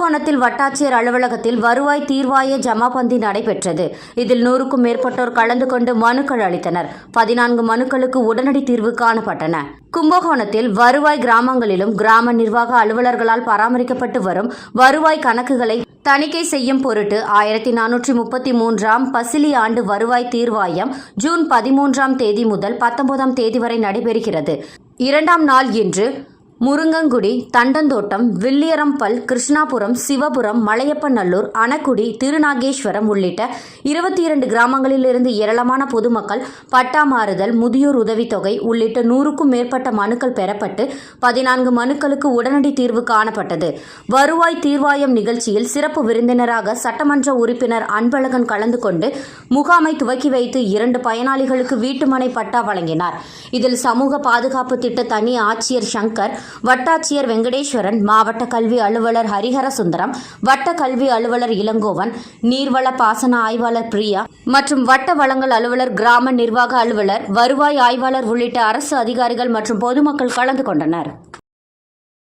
கும்பகோணத்தில் வட்டாட்சியர் அலுவலகத்தில் வருவாய் தீர்வாய ஜமாபந்தி நடைபெற்றது. இதில் நூறுக்கும் மேற்பட்டோர் கலந்து கொண்டு மனுக்கள் அளித்தனர். பதினான்கு மனுக்களுக்கு உடனடி தீர்வு காணப்பட்டன. கும்பகோணத்தில் வருவாய் கிராமங்களிலும் கிராம நிர்வாக அலுவலர்களால் பராமரிக்கப்பட்டு வரும் வருவாய் கணக்குகளை தணிக்கை செய்யும் பொருட்டு ஆயிரத்தி நானூற்றி முப்பத்தி மூன்றாம் பசிலி ஆண்டு வருவாய் தீர்வாயம் ஜூன் பதிமூன்றாம் தேதி முதல் பத்தொன்பதாம் தேதி வரை நடைபெறுகிறது. இரண்டாம் நாள் இன்று முருங்கங்குடி தண்டந்தோட்டம் வில்லியரம்பல் கிருஷ்ணாபுரம் சிவபுரம் மலையப்பநல்லூர் அணக்குடி திருநாகேஸ்வரம் உள்ளிட்ட இருபத்தி இரண்டு கிராமங்களிலிருந்து ஏராளமான பொதுமக்கள் பட்டா மாறுதல் முதியோர் உதவித்தொகை உள்ளிட்ட நூறுக்கும் மேற்பட்ட மனுக்கள் பெறப்பட்டு பதினான்கு மனுக்களுக்கு உடனடி தீர்வு காணப்பட்டது. வருவாய் தீர்வாயம் நிகழ்ச்சியில் சிறப்பு விருந்தினராக சட்டமன்ற உறுப்பினர் அன்பழகன் கலந்து கொண்டு முகாமை துவக்கி வைத்து இரண்டு பயனாளிகளுக்கு வீட்டுமனை பட்டா வழங்கினார். இதில் சமூக பாதுகாப்பு திட்ட தனி ஆட்சியர் சங்கர் வட்டாட்சியர் வெங்கடேஸ்வரன் மாவட்ட கல்வி அலுவலர் ஹரிஹர சுந்தரம் வட்ட கல்வி அலுவலர் இளங்கோவன் நீர்வள பாசன ஆய்வாளர் பிரியா மற்றும் வட்ட வளங்கள் அலுவலர் கிராம நிர்வாக அலுவலர் வருவாய் ஆய்வாளர் உள்ளிட்ட அரசு அதிகாரிகள் மற்றும் பொதுமக்கள் கலந்து கொண்டனர்.